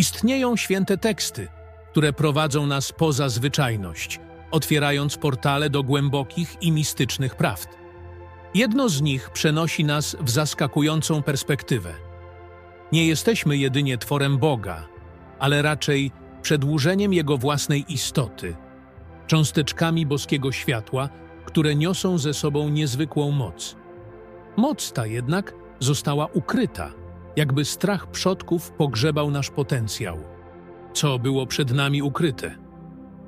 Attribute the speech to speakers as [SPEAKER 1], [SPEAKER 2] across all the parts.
[SPEAKER 1] Istnieją święte teksty, które prowadzą nas poza zwyczajność, otwierając portale do głębokich i mistycznych prawd. Jedno z nich przenosi nas w zaskakującą perspektywę. Nie jesteśmy jedynie tworem Boga, ale raczej przedłużeniem Jego własnej istoty, cząsteczkami boskiego światła, które niosą ze sobą niezwykłą moc. Moc ta jednak została ukryta, jakby strach przodków pogrzebał nasz potencjał. Co było przed nami ukryte?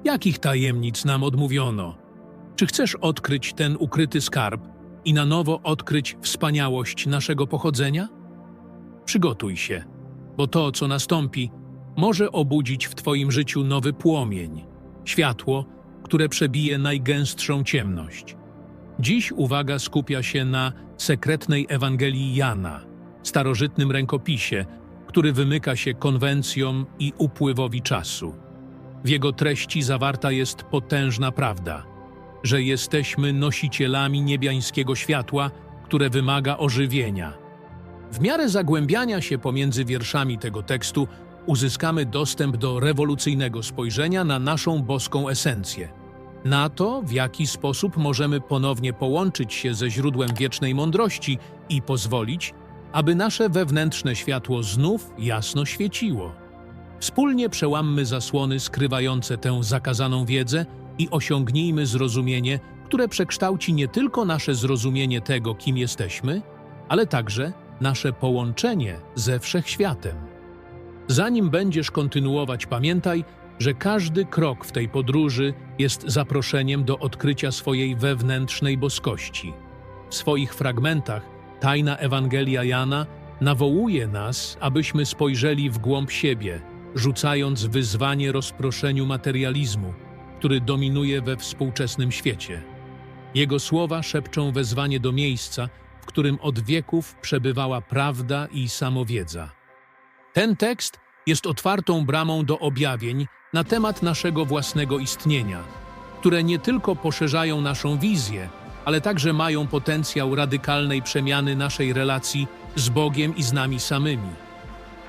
[SPEAKER 1] Jakich tajemnic nam odmówiono? Czy chcesz odkryć ten ukryty skarb i na nowo odkryć wspaniałość naszego pochodzenia? Przygotuj się, bo to, co nastąpi, może obudzić w Twoim życiu nowy płomień, światło, które przebije najgęstszą ciemność. Dziś uwaga skupia się na sekretnej Ewangelii Jana, starożytnym rękopisie, który wymyka się konwencjom i upływowi czasu. W jego treści zawarta jest potężna prawda, że jesteśmy nosicielami niebiańskiego światła, które wymaga ożywienia. W miarę zagłębiania się pomiędzy wierszami tego tekstu uzyskamy dostęp do rewolucyjnego spojrzenia na naszą boską esencję. Na to, w jaki sposób możemy ponownie połączyć się ze źródłem wiecznej mądrości i pozwolić, aby nasze wewnętrzne światło znów jasno świeciło. Wspólnie przełammy zasłony skrywające tę zakazaną wiedzę i osiągnijmy zrozumienie, które przekształci nie tylko nasze zrozumienie tego, kim jesteśmy, ale także nasze połączenie ze wszechświatem. Zanim będziesz kontynuować, pamiętaj, że każdy krok w tej podróży jest zaproszeniem do odkrycia swojej wewnętrznej boskości. W swoich fragmentach tajna Ewangelia Jana nawołuje nas, abyśmy spojrzeli w głąb siebie, rzucając wyzwanie rozproszeniu materializmu, który dominuje we współczesnym świecie. Jego słowa szepczą wezwanie do miejsca, w którym od wieków przebywała prawda i samowiedza. Ten tekst jest otwartą bramą do objawień na temat naszego własnego istnienia, które nie tylko poszerzają naszą wizję, ale także mają potencjał radykalnej przemiany naszej relacji z Bogiem i z nami samymi.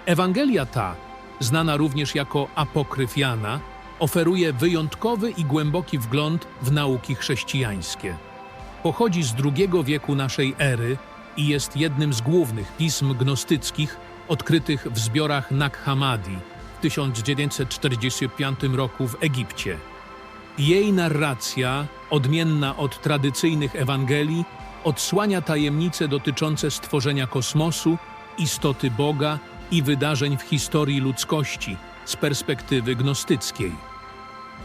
[SPEAKER 1] Ewangelia ta, znana również jako apokryf Jana, oferuje wyjątkowy i głęboki wgląd w nauki chrześcijańskie. Pochodzi z II wieku naszej ery i jest jednym z głównych pism gnostyckich odkrytych w zbiorach Nag Hammadi w 1945 roku w Egipcie. Jej narracja, odmienna od tradycyjnych Ewangelii, odsłania tajemnice dotyczące stworzenia kosmosu, istoty Boga i wydarzeń w historii ludzkości z perspektywy gnostyckiej.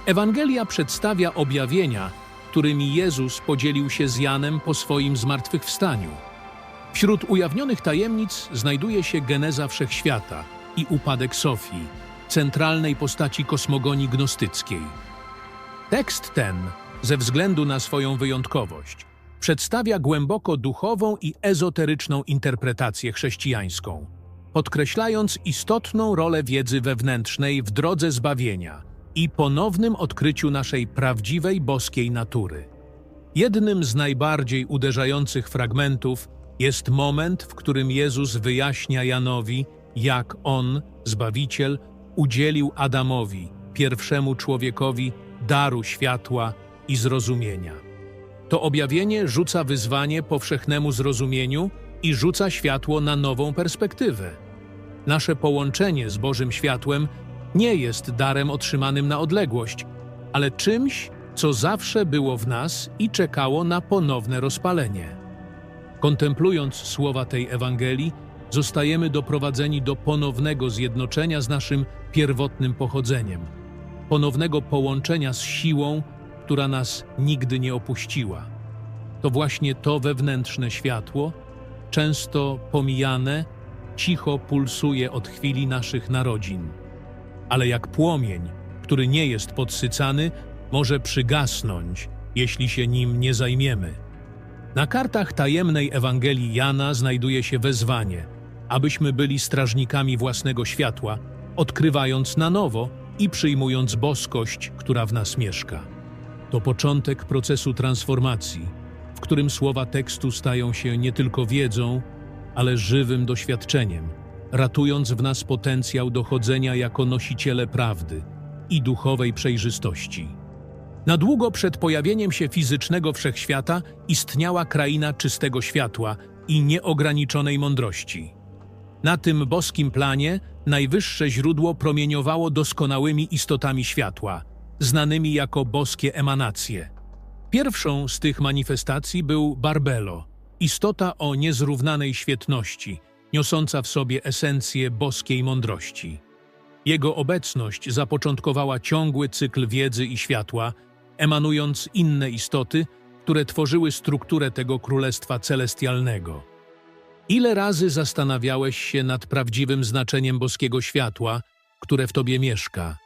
[SPEAKER 1] Ewangelia przedstawia objawienia, którymi Jezus podzielił się z Janem po swoim zmartwychwstaniu. Wśród ujawnionych tajemnic znajduje się geneza wszechświata i upadek Sofii, centralnej postaci kosmogonii gnostyckiej. Tekst ten, ze względu na swoją wyjątkowość, przedstawia głęboko duchową i ezoteryczną interpretację chrześcijańską, podkreślając istotną rolę wiedzy wewnętrznej w drodze zbawienia i ponownym odkryciu naszej prawdziwej boskiej natury. Jednym z najbardziej uderzających fragmentów jest moment, w którym Jezus wyjaśnia Janowi, jak On, Zbawiciel, udzielił Adamowi, pierwszemu człowiekowi, daru światła i zrozumienia. To objawienie rzuca wyzwanie powszechnemu zrozumieniu i rzuca światło na nową perspektywę. Nasze połączenie z Bożym światłem nie jest darem otrzymanym na odległość, ale czymś, co zawsze było w nas i czekało na ponowne rozpalenie. Kontemplując słowa tej Ewangelii, zostajemy doprowadzeni do ponownego zjednoczenia z naszym pierwotnym pochodzeniem, ponownego połączenia z siłą, która nas nigdy nie opuściła. To właśnie to wewnętrzne światło, często pomijane, cicho pulsuje od chwili naszych narodzin. Ale jak płomień, który nie jest podsycany, może przygasnąć, jeśli się nim nie zajmiemy. Na kartach tajemnej Ewangelii Jana znajduje się wezwanie, abyśmy byli strażnikami własnego światła, odkrywając na nowo i przyjmując boskość, która w nas mieszka. To początek procesu transformacji, w którym słowa tekstu stają się nie tylko wiedzą, ale żywym doświadczeniem, ratując w nas potencjał dochodzenia jako nosiciele prawdy i duchowej przejrzystości. Na długo przed pojawieniem się fizycznego wszechświata istniała kraina czystego światła i nieograniczonej mądrości. Na tym boskim planie najwyższe źródło promieniowało doskonałymi istotami światła, znanymi jako boskie emanacje. Pierwszą z tych manifestacji był Barbelo, istota o niezrównanej świetności, niosąca w sobie esencję boskiej mądrości. Jego obecność zapoczątkowała ciągły cykl wiedzy i światła, emanując inne istoty, które tworzyły strukturę tego królestwa celestialnego. Ile razy zastanawiałeś się nad prawdziwym znaczeniem boskiego światła, które w tobie mieszka?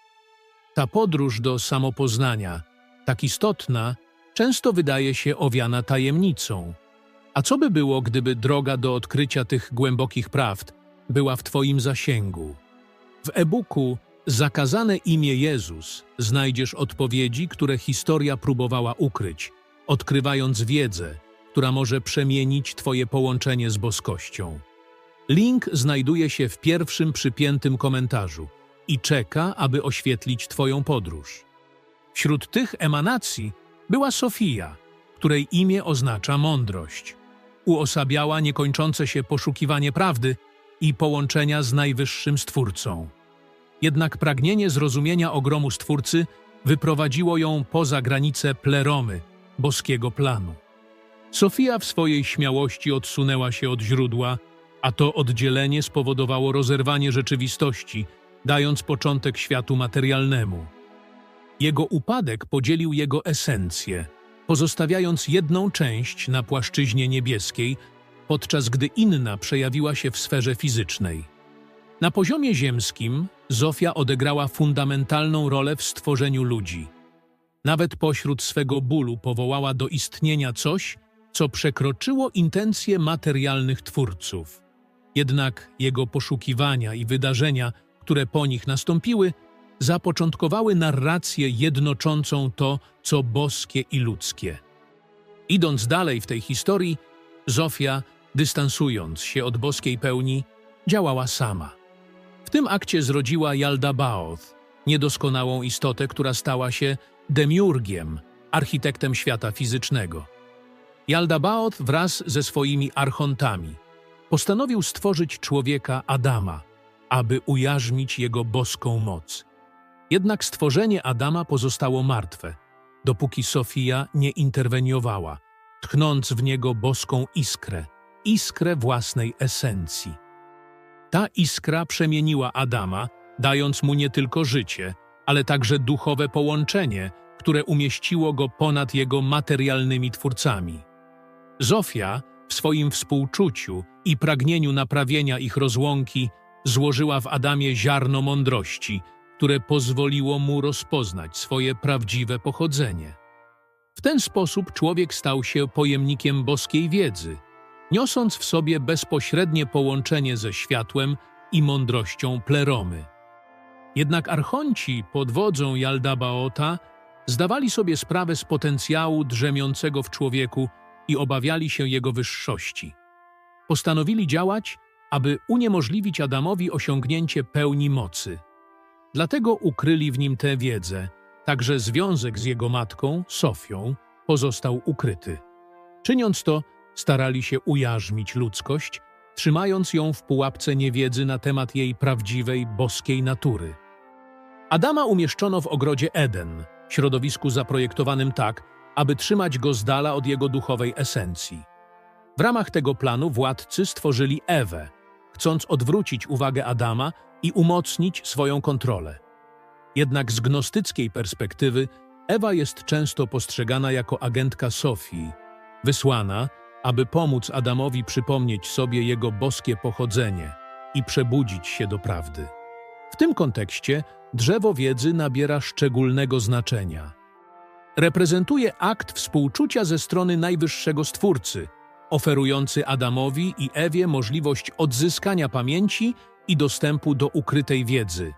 [SPEAKER 1] Ta podróż do samopoznania, tak istotna, często wydaje się owiana tajemnicą. A co by było, gdyby droga do odkrycia tych głębokich prawd była w Twoim zasięgu? W e-booku Zakazane imię Jezus znajdziesz odpowiedzi, które historia próbowała ukryć, odkrywając wiedzę, która może przemienić Twoje połączenie z boskością. Link znajduje się w pierwszym przypiętym komentarzu i czeka, aby oświetlić Twoją podróż. Wśród tych emanacji była Sofia, której imię oznacza mądrość. Uosabiała niekończące się poszukiwanie prawdy i połączenia z Najwyższym Stwórcą. Jednak pragnienie zrozumienia ogromu Stwórcy wyprowadziło ją poza granice pleromy, boskiego planu. Sofia w swojej śmiałości odsunęła się od źródła, a to oddzielenie spowodowało rozerwanie rzeczywistości, dając początek światu materialnemu. Jego upadek podzielił jego esencję, pozostawiając jedną część na płaszczyźnie niebieskiej, podczas gdy inna przejawiła się w sferze fizycznej. Na poziomie ziemskim Zofia odegrała fundamentalną rolę w stworzeniu ludzi. Nawet pośród swego bólu powołała do istnienia coś, co przekroczyło intencje materialnych twórców. Jednak jego poszukiwania i wydarzenia, które po nich nastąpiły, zapoczątkowały narrację jednoczącą to, co boskie i ludzkie. Idąc dalej w tej historii, Zofia, dystansując się od boskiej pełni, działała sama. W tym akcie zrodziła Jalda Baoth, niedoskonałą istotę, która stała się demiurgiem, architektem świata fizycznego. Jalda Baoth wraz ze swoimi archontami postanowił stworzyć człowieka Adama, aby ujarzmić jego boską moc. Jednak stworzenie Adama pozostało martwe, dopóki Sofia nie interweniowała, tchnąc w niego boską iskrę, iskrę własnej esencji. Ta iskra przemieniła Adama, dając mu nie tylko życie, ale także duchowe połączenie, które umieściło go ponad jego materialnymi twórcami. Zofia w swoim współczuciu i pragnieniu naprawienia ich rozłąki złożyła w Adamie ziarno mądrości, które pozwoliło mu rozpoznać swoje prawdziwe pochodzenie. W ten sposób człowiek stał się pojemnikiem boskiej wiedzy, niosąc w sobie bezpośrednie połączenie ze światłem i mądrością pleromy. Jednak archonci pod wodzą Jaldabaota zdawali sobie sprawę z potencjału drzemiącego w człowieku i obawiali się jego wyższości. Postanowili działać, aby uniemożliwić Adamowi osiągnięcie pełni mocy. Dlatego ukryli w nim tę wiedzę, także związek z jego matką, Sofią, pozostał ukryty. Czyniąc to, starali się ujarzmić ludzkość, trzymając ją w pułapce niewiedzy na temat jej prawdziwej, boskiej natury. Adama umieszczono w ogrodzie Eden, środowisku zaprojektowanym tak, aby trzymać go z dala od jego duchowej esencji. W ramach tego planu władcy stworzyli Ewę, chcąc odwrócić uwagę Adama i umocnić swoją kontrolę. Jednak z gnostyckiej perspektywy Ewa jest często postrzegana jako agentka Sofii, wysłana, aby pomóc Adamowi przypomnieć sobie jego boskie pochodzenie i przebudzić się do prawdy. W tym kontekście drzewo wiedzy nabiera szczególnego znaczenia. Reprezentuje akt współczucia ze strony Najwyższego Stwórcy, oferujący Adamowi i Ewie możliwość odzyskania pamięci i dostępu do ukrytej wiedzy.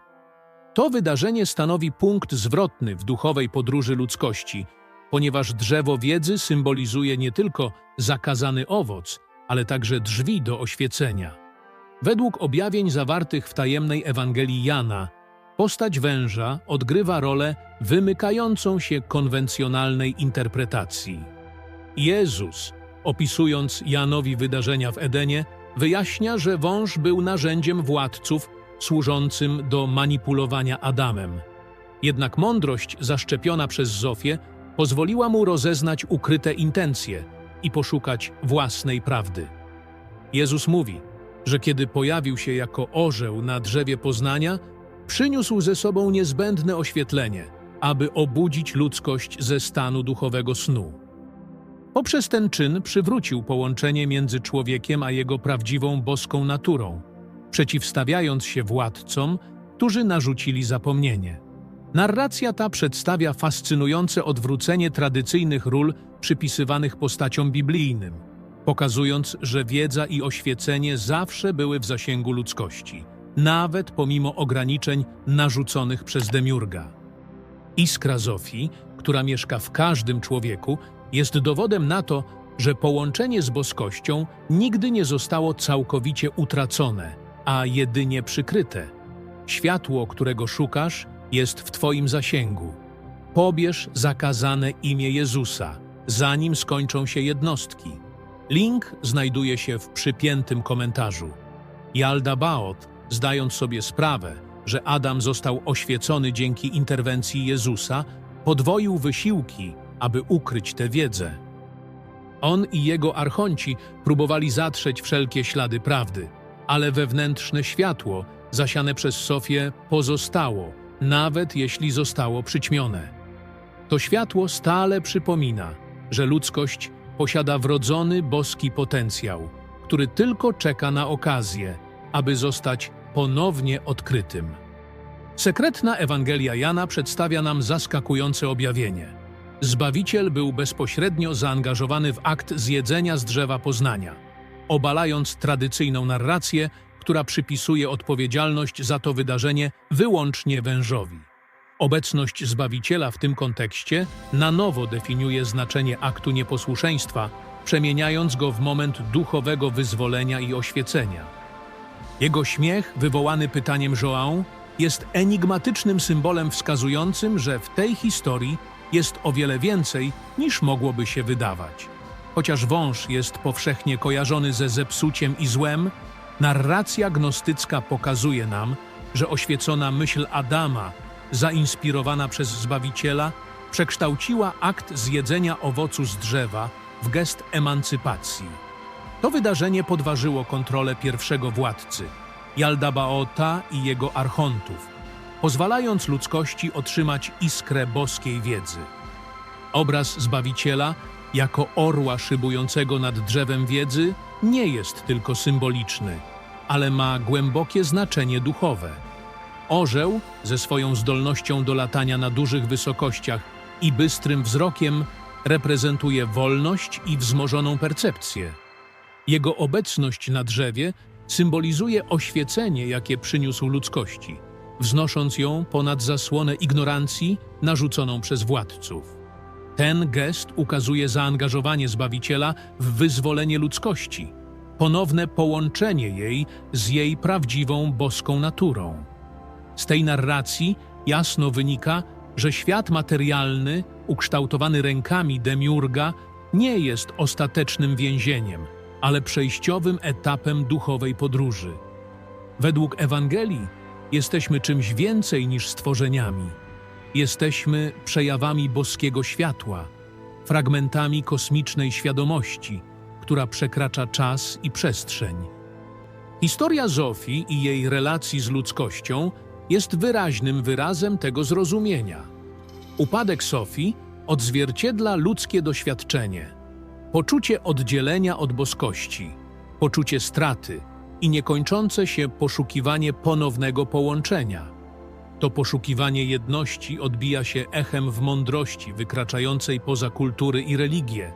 [SPEAKER 1] To wydarzenie stanowi punkt zwrotny w duchowej podróży ludzkości, ponieważ drzewo wiedzy symbolizuje nie tylko zakazany owoc, ale także drzwi do oświecenia. Według objawień zawartych w tajemnej Ewangelii Jana, postać węża odgrywa rolę wymykającą się konwencjonalnej interpretacji. Jezus, opisując Janowi wydarzenia w Edenie, wyjaśnia, że wąż był narzędziem władców służącym do manipulowania Adamem. Jednak mądrość zaszczepiona przez Zofię pozwoliła mu rozeznać ukryte intencje i poszukać własnej prawdy. Jezus mówi, że kiedy pojawił się jako orzeł na drzewie poznania, przyniósł ze sobą niezbędne oświetlenie, aby obudzić ludzkość ze stanu duchowego snu. Poprzez ten czyn przywrócił połączenie między człowiekiem a jego prawdziwą boską naturą, przeciwstawiając się władcom, którzy narzucili zapomnienie. Narracja ta przedstawia fascynujące odwrócenie tradycyjnych ról przypisywanych postaciom biblijnym, pokazując, że wiedza i oświecenie zawsze były w zasięgu ludzkości, nawet pomimo ograniczeń narzuconych przez Demiurga. Iskra Zofii, która mieszka w każdym człowieku, jest dowodem na to, że połączenie z boskością nigdy nie zostało całkowicie utracone, a jedynie przykryte. Światło, którego szukasz, jest w Twoim zasięgu. Pobierz zakazane imię Jezusa, zanim skończą się jednostki. Link znajduje się w przypiętym komentarzu. Jalda Baot, zdając sobie sprawę, że Adam został oświecony dzięki interwencji Jezusa, podwoił wysiłki, aby ukryć tę wiedzę. On i jego archonci próbowali zatrzeć wszelkie ślady prawdy, ale wewnętrzne światło, zasiane przez Sofię, pozostało, nawet jeśli zostało przyćmione. To światło stale przypomina, że ludzkość posiada wrodzony boski potencjał, który tylko czeka na okazję, aby zostać ponownie odkrytym. Sekretna Ewangelia Jana przedstawia nam zaskakujące objawienie. Zbawiciel był bezpośrednio zaangażowany w akt zjedzenia z drzewa poznania, obalając tradycyjną narrację, która przypisuje odpowiedzialność za to wydarzenie wyłącznie wężowi. Obecność Zbawiciela w tym kontekście na nowo definiuje znaczenie aktu nieposłuszeństwa, przemieniając go w moment duchowego wyzwolenia i oświecenia. Jego śmiech, wywołany pytaniem João, jest enigmatycznym symbolem wskazującym, że w tej historii jest o wiele więcej niż mogłoby się wydawać. Chociaż wąż jest powszechnie kojarzony ze zepsuciem i złem, narracja gnostycka pokazuje nam, że oświecona myśl Adama, zainspirowana przez Zbawiciela, przekształciła akt zjedzenia owocu z drzewa w gest emancypacji. To wydarzenie podważyło kontrolę pierwszego władcy, Jaldabaota i jego archontów, pozwalając ludzkości otrzymać iskrę boskiej wiedzy. Obraz Zbawiciela jako orła szybującego nad drzewem wiedzy nie jest tylko symboliczny, ale ma głębokie znaczenie duchowe. Orzeł, ze swoją zdolnością do latania na dużych wysokościach i bystrym wzrokiem, reprezentuje wolność i wzmożoną percepcję. Jego obecność na drzewie symbolizuje oświecenie, jakie przyniósł ludzkości, wznosząc ją ponad zasłonę ignorancji narzuconą przez władców. Ten gest ukazuje zaangażowanie Zbawiciela w wyzwolenie ludzkości, ponowne połączenie jej z jej prawdziwą boską naturą. Z tej narracji jasno wynika, że świat materialny, ukształtowany rękami Demiurga, nie jest ostatecznym więzieniem, ale przejściowym etapem duchowej podróży. Według Ewangelii jesteśmy czymś więcej niż stworzeniami. Jesteśmy przejawami boskiego światła, fragmentami kosmicznej świadomości, która przekracza czas i przestrzeń. Historia Zofii i jej relacji z ludzkością jest wyraźnym wyrazem tego zrozumienia. Upadek Sofii odzwierciedla ludzkie doświadczenie, poczucie oddzielenia od boskości, poczucie straty i niekończące się poszukiwanie ponownego połączenia. To poszukiwanie jedności odbija się echem w mądrości wykraczającej poza kultury i religie,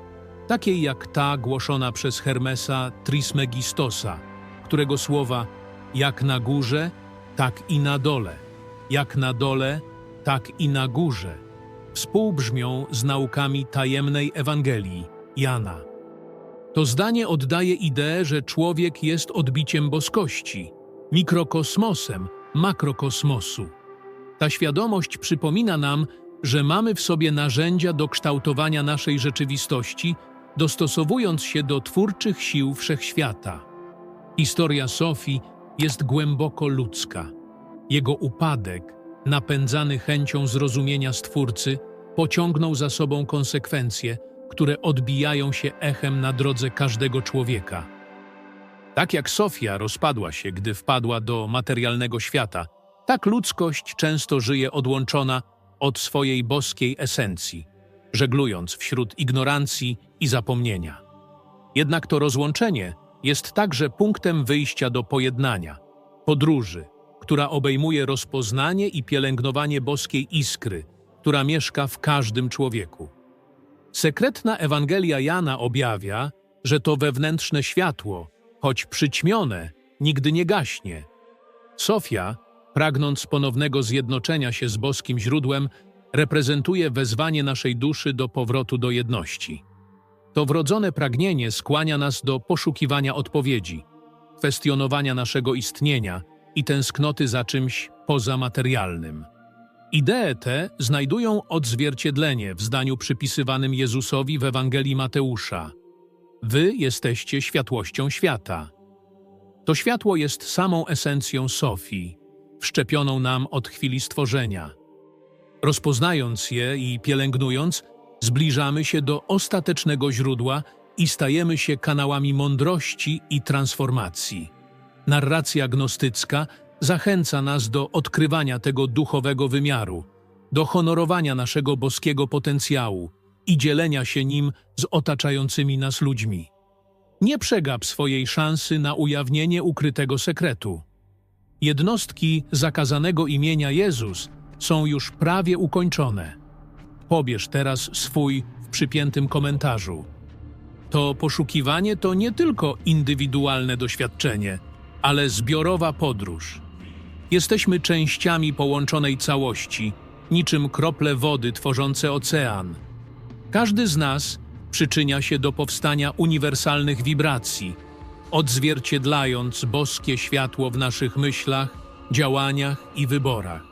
[SPEAKER 1] takiej jak ta głoszona przez Hermesa Trismegistosa, którego słowa jak na górze, tak i na dole, jak na dole, tak i na górze współbrzmią z naukami tajemnej Ewangelii Jana. To zdanie oddaje ideę, że człowiek jest odbiciem boskości, mikrokosmosem makrokosmosu. Ta świadomość przypomina nam, że mamy w sobie narzędzia do kształtowania naszej rzeczywistości, dostosowując się do twórczych sił wszechświata. Historia Sofii jest głęboko ludzka. Jego upadek, napędzany chęcią zrozumienia Stwórcy, pociągnął za sobą konsekwencje, które odbijają się echem na drodze każdego człowieka. Tak jak Sofia rozpadła się, gdy wpadła do materialnego świata, tak ludzkość często żyje odłączona od swojej boskiej esencji, żeglując wśród ignorancji i zapomnienia. Jednak to rozłączenie jest także punktem wyjścia do pojednania, podróży, która obejmuje rozpoznanie i pielęgnowanie boskiej iskry, która mieszka w każdym człowieku. Sekretna Ewangelia Jana objawia, że to wewnętrzne światło, choć przyćmione, nigdy nie gaśnie. Sofia, pragnąc ponownego zjednoczenia się z boskim źródłem, reprezentuje wezwanie naszej duszy do powrotu do jedności. To wrodzone pragnienie skłania nas do poszukiwania odpowiedzi, kwestionowania naszego istnienia i tęsknoty za czymś pozamaterialnym. Idee te znajdują odzwierciedlenie w zdaniu przypisywanym Jezusowi w Ewangelii Mateusza. Wy jesteście światłością świata. To światło jest samą esencją Sofii, wszczepioną nam od chwili stworzenia. Rozpoznając je i pielęgnując, zbliżamy się do ostatecznego źródła i stajemy się kanałami mądrości i transformacji. Narracja gnostycka zachęca nas do odkrywania tego duchowego wymiaru, do honorowania naszego boskiego potencjału i dzielenia się nim z otaczającymi nas ludźmi. Nie przegap swojej szansy na ujawnienie ukrytego sekretu. Jednostki zakazanego imienia Jezus są już prawie ukończone. Pobierz teraz swój w przypiętym komentarzu. To poszukiwanie to nie tylko indywidualne doświadczenie, ale zbiorowa podróż. Jesteśmy częściami połączonej całości, niczym krople wody tworzące ocean. Każdy z nas przyczynia się do powstania uniwersalnych wibracji, odzwierciedlając boskie światło w naszych myślach, działaniach i wyborach.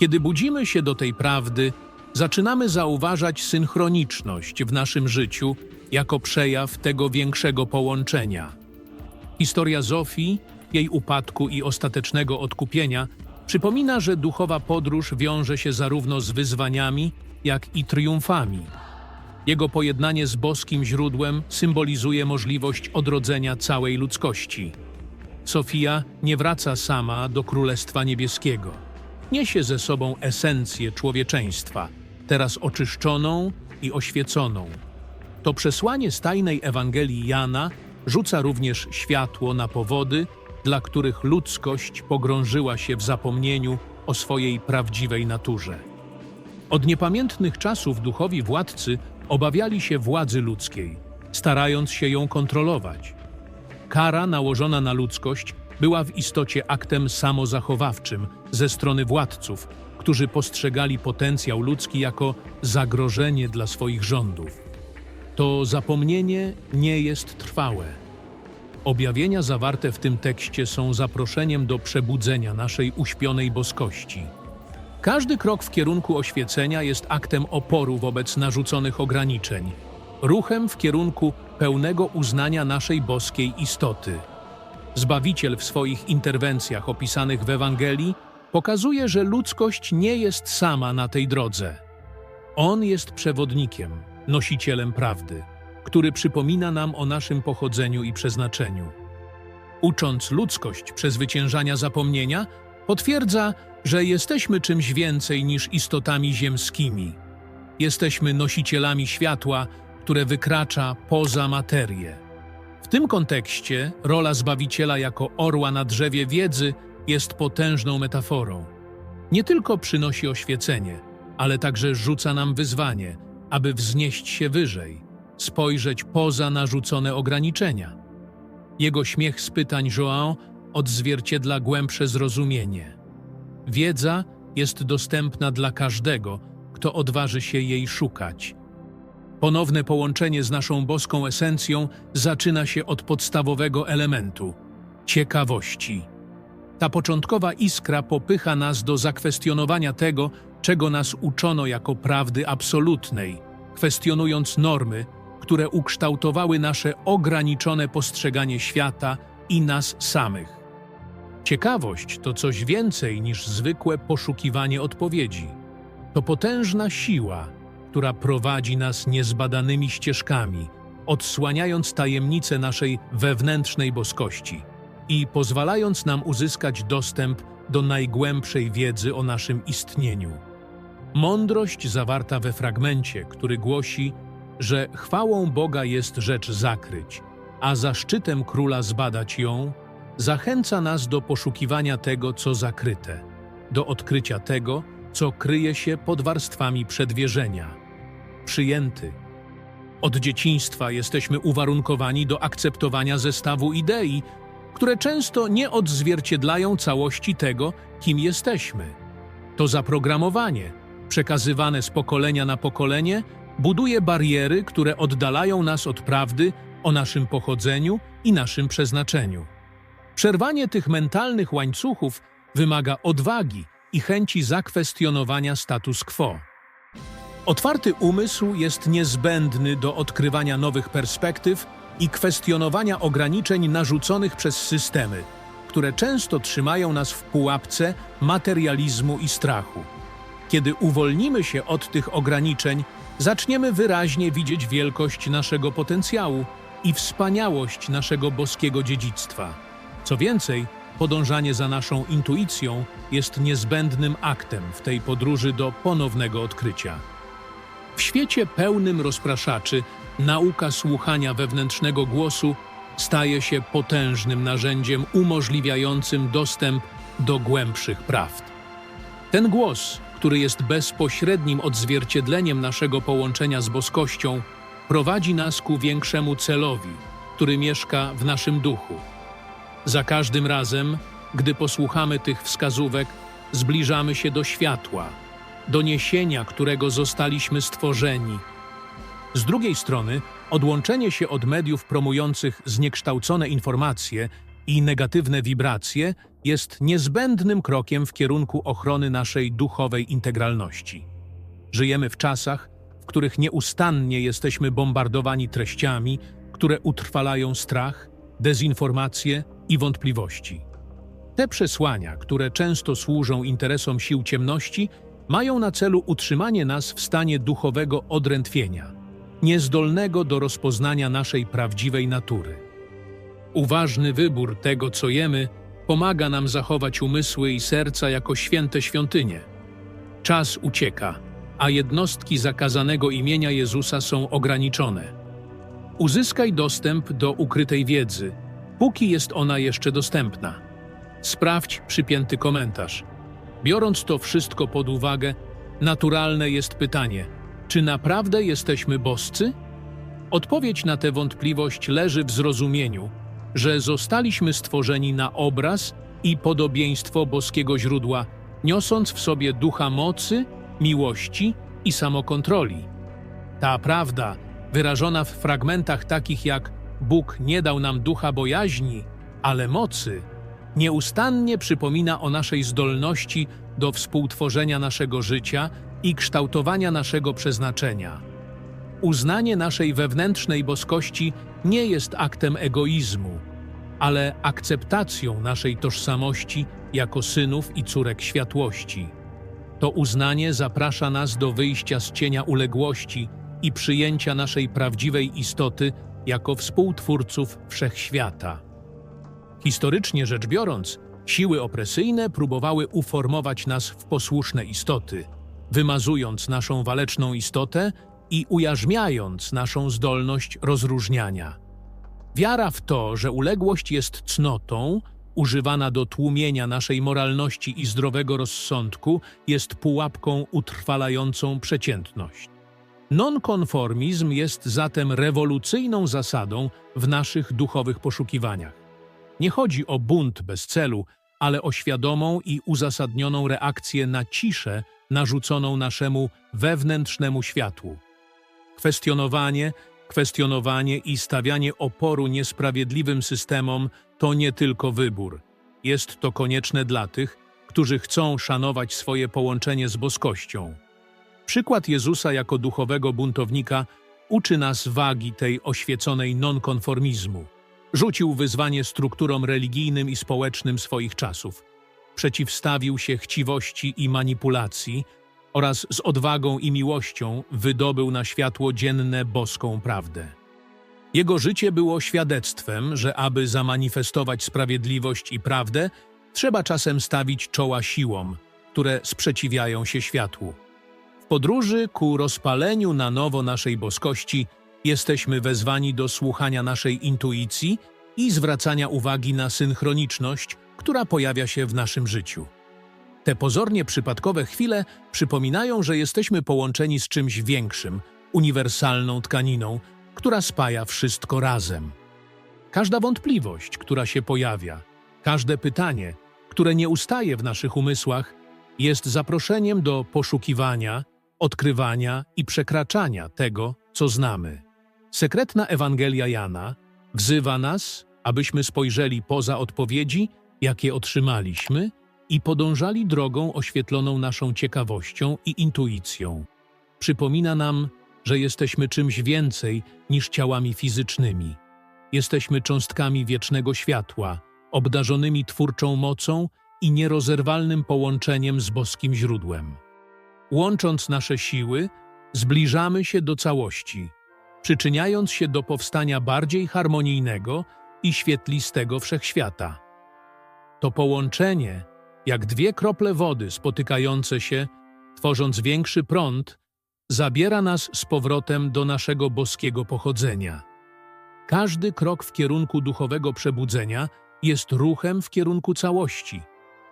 [SPEAKER 1] Kiedy budzimy się do tej prawdy, zaczynamy zauważać synchroniczność w naszym życiu jako przejaw tego większego połączenia. Historia Zofii, jej upadku i ostatecznego odkupienia przypomina, że duchowa podróż wiąże się zarówno z wyzwaniami, jak i triumfami. Jego pojednanie z boskim źródłem symbolizuje możliwość odrodzenia całej ludzkości. Sofia nie wraca sama do Królestwa Niebieskiego. Niesie ze sobą esencję człowieczeństwa, teraz oczyszczoną i oświeconą. To przesłanie stajnej Ewangelii Jana rzuca również światło na powody, dla których ludzkość pogrążyła się w zapomnieniu o swojej prawdziwej naturze. Od niepamiętnych czasów duchowi władcy obawiali się władzy ludzkiej, starając się ją kontrolować. Kara nałożona na ludzkość była w istocie aktem samozachowawczym ze strony władców, którzy postrzegali potencjał ludzki jako zagrożenie dla swoich rządów. To zapomnienie nie jest trwałe. Objawienia zawarte w tym tekście są zaproszeniem do przebudzenia naszej uśpionej boskości. Każdy krok w kierunku oświecenia jest aktem oporu wobec narzuconych ograniczeń, ruchem w kierunku pełnego uznania naszej boskiej istoty. Zbawiciel w swoich interwencjach opisanych w Ewangelii pokazuje, że ludzkość nie jest sama na tej drodze. On jest przewodnikiem, nosicielem prawdy, który przypomina nam o naszym pochodzeniu i przeznaczeniu. Ucząc ludzkość przezwyciężania zapomnienia, potwierdza, że jesteśmy czymś więcej niż istotami ziemskimi. Jesteśmy nosicielami światła, które wykracza poza materię. W tym kontekście rola Zbawiciela jako orła na drzewie wiedzy jest potężną metaforą. Nie tylko przynosi oświecenie, ale także rzuca nam wyzwanie, aby wznieść się wyżej, spojrzeć poza narzucone ograniczenia. Jego śmiech z pytań João odzwierciedla głębsze zrozumienie. Wiedza jest dostępna dla każdego, kto odważy się jej szukać. Ponowne połączenie z naszą boską esencją zaczyna się od podstawowego elementu ciekawości. Ta początkowa iskra popycha nas do zakwestionowania tego, czego nas uczono jako prawdy absolutnej, kwestionując normy, które ukształtowały nasze ograniczone postrzeganie świata i nas samych. Ciekawość to coś więcej niż zwykłe poszukiwanie odpowiedzi. To potężna siła, która prowadzi nas niezbadanymi ścieżkami, odsłaniając tajemnice naszej wewnętrznej boskości i pozwalając nam uzyskać dostęp do najgłębszej wiedzy o naszym istnieniu. Mądrość zawarta we fragmencie, który głosi, że chwałą Boga jest rzecz zakryć, a zaszczytem króla zbadać ją, zachęca nas do poszukiwania tego, co zakryte, do odkrycia tego, co kryje się pod warstwami przedwierzenia. Przyjęty. Od dzieciństwa jesteśmy uwarunkowani do akceptowania zestawu idei, które często nie odzwierciedlają całości tego, kim jesteśmy. To zaprogramowanie, przekazywane z pokolenia na pokolenie, buduje bariery, które oddalają nas od prawdy o naszym pochodzeniu i naszym przeznaczeniu. Przerwanie tych mentalnych łańcuchów wymaga odwagi i chęci zakwestionowania status quo. Otwarty umysł jest niezbędny do odkrywania nowych perspektyw i kwestionowania ograniczeń narzuconych przez systemy, które często trzymają nas w pułapce materializmu i strachu. Kiedy uwolnimy się od tych ograniczeń, zaczniemy wyraźnie widzieć wielkość naszego potencjału i wspaniałość naszego boskiego dziedzictwa. Co więcej, podążanie za naszą intuicją jest niezbędnym aktem w tej podróży do ponownego odkrycia. W świecie pełnym rozpraszaczy, nauka słuchania wewnętrznego głosu staje się potężnym narzędziem umożliwiającym dostęp do głębszych prawd. Ten głos, który jest bezpośrednim odzwierciedleniem naszego połączenia z boskością, prowadzi nas ku większemu celowi, który mieszka w naszym duchu. Za każdym razem, gdy posłuchamy tych wskazówek, zbliżamy się do światła, do niesienia, którego zostaliśmy stworzeni. Z drugiej strony, odłączenie się od mediów promujących zniekształcone informacje i negatywne wibracje jest niezbędnym krokiem w kierunku ochrony naszej duchowej integralności. Żyjemy w czasach, w których nieustannie jesteśmy bombardowani treściami, które utrwalają strach, dezinformację i wątpliwości. Te przesłania, które często służą interesom sił ciemności, mają na celu utrzymanie nas w stanie duchowego odrętwienia, niezdolnego do rozpoznania naszej prawdziwej natury. Uważny wybór tego, co jemy, pomaga nam zachować umysły i serca jako święte świątynie. Czas ucieka, a jednostki zakazanego imienia Jezusa są ograniczone. Uzyskaj dostęp do ukrytej wiedzy, póki jest ona jeszcze dostępna. Sprawdź przypięty komentarz. Biorąc to wszystko pod uwagę, naturalne jest pytanie: czy naprawdę jesteśmy boscy? Odpowiedź na tę wątpliwość leży w zrozumieniu, że zostaliśmy stworzeni na obraz i podobieństwo boskiego źródła, niosąc w sobie ducha mocy, miłości i samokontroli. Ta prawda, wyrażona w fragmentach takich jak Bóg nie dał nam ducha bojaźni, ale mocy, nieustannie przypomina o naszej zdolności do współtworzenia naszego życia i kształtowania naszego przeznaczenia. Uznanie naszej wewnętrznej boskości nie jest aktem egoizmu, ale akceptacją naszej tożsamości jako synów i córek światłości. To uznanie zaprasza nas do wyjścia z cienia uległości i przyjęcia naszej prawdziwej istoty jako współtwórców wszechświata. Historycznie rzecz biorąc, siły opresyjne próbowały uformować nas w posłuszne istoty, wymazując naszą waleczną istotę i ujarzmiając naszą zdolność rozróżniania. Wiara w to, że uległość jest cnotą, używana do tłumienia naszej moralności i zdrowego rozsądku, jest pułapką utrwalającą przeciętność. Nonkonformizm jest zatem rewolucyjną zasadą w naszych duchowych poszukiwaniach. Nie chodzi o bunt bez celu, ale o świadomą i uzasadnioną reakcję na ciszę narzuconą naszemu wewnętrznemu światłu. Kwestionowanie, kwestionowanie i stawianie oporu niesprawiedliwym systemom to nie tylko wybór. Jest to konieczne dla tych, którzy chcą szanować swoje połączenie z boskością. Przykład Jezusa jako duchowego buntownika uczy nas wagi tej oświeconej nonkonformizmu. Rzucił wyzwanie strukturom religijnym i społecznym swoich czasów. Przeciwstawił się chciwości i manipulacji oraz z odwagą i miłością wydobył na światło dzienne boską prawdę. Jego życie było świadectwem, że aby zamanifestować sprawiedliwość i prawdę, trzeba czasem stawić czoła siłom, które sprzeciwiają się światłu. W podróży ku rozpaleniu na nowo naszej boskości jesteśmy wezwani do słuchania naszej intuicji i zwracania uwagi na synchroniczność, która pojawia się w naszym życiu. Te pozornie przypadkowe chwile przypominają, że jesteśmy połączeni z czymś większym, uniwersalną tkaniną, która spaja wszystko razem. Każda wątpliwość, która się pojawia, każde pytanie, które nie ustaje w naszych umysłach, jest zaproszeniem do poszukiwania, odkrywania i przekraczania tego, co znamy. Sekretna Ewangelia Jana wzywa nas, abyśmy spojrzeli poza odpowiedzi, jakie otrzymaliśmy, i podążali drogą oświetloną naszą ciekawością i intuicją. Przypomina nam, że jesteśmy czymś więcej niż ciałami fizycznymi. Jesteśmy cząstkami wiecznego światła, obdarzonymi twórczą mocą i nierozerwalnym połączeniem z boskim źródłem. Łącząc nasze siły, zbliżamy się do całości, przyczyniając się do powstania bardziej harmonijnego i świetlistego wszechświata. To połączenie, jak dwie krople wody spotykające się, tworząc większy prąd, zabiera nas z powrotem do naszego boskiego pochodzenia. Każdy krok w kierunku duchowego przebudzenia jest ruchem w kierunku całości,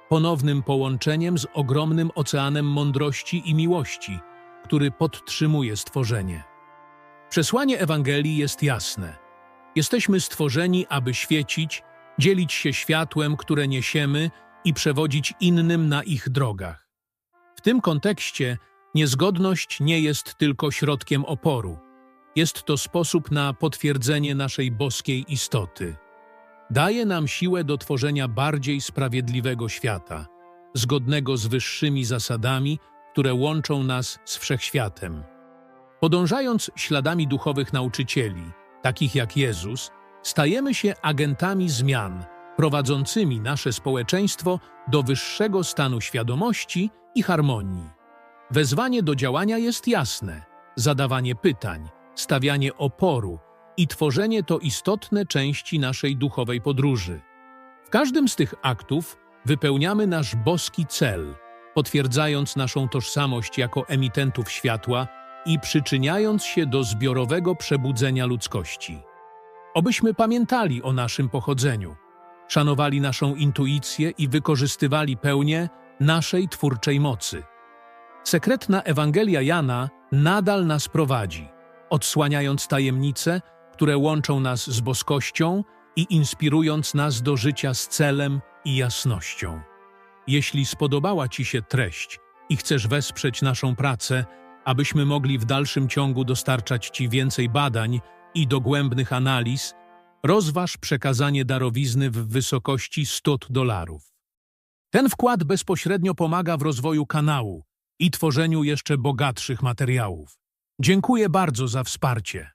[SPEAKER 1] ponownym połączeniem z ogromnym oceanem mądrości i miłości, który podtrzymuje stworzenie. Przesłanie Ewangelii jest jasne. Jesteśmy stworzeni, aby świecić, dzielić się światłem, które niesiemy i przewodzić innym na ich drogach. W tym kontekście niezgodność nie jest tylko środkiem oporu. Jest to sposób na potwierdzenie naszej boskiej istoty. Daje nam siłę do tworzenia bardziej sprawiedliwego świata, zgodnego z wyższymi zasadami, które łączą nas z wszechświatem. Podążając śladami duchowych nauczycieli, takich jak Jezus, stajemy się agentami zmian, prowadzącymi nasze społeczeństwo do wyższego stanu świadomości i harmonii. Wezwanie do działania jest jasne: zadawanie pytań, stawianie oporu i tworzenie to istotne części naszej duchowej podróży. W każdym z tych aktów wypełniamy nasz boski cel, potwierdzając naszą tożsamość jako emitentów światła i przyczyniając się do zbiorowego przebudzenia ludzkości. Obyśmy pamiętali o naszym pochodzeniu, szanowali naszą intuicję i wykorzystywali pełnię naszej twórczej mocy. Sekretna Ewangelia Jana nadal nas prowadzi, odsłaniając tajemnice, które łączą nas z boskością i inspirując nas do życia z celem i jasnością. Jeśli spodobała Ci się treść i chcesz wesprzeć naszą pracę, abyśmy mogli w dalszym ciągu dostarczać Ci więcej badań i dogłębnych analiz, rozważ przekazanie darowizny w wysokości 100 dolarów. Ten wkład bezpośrednio pomaga w rozwoju kanału i tworzeniu jeszcze bogatszych materiałów. Dziękuję bardzo za wsparcie.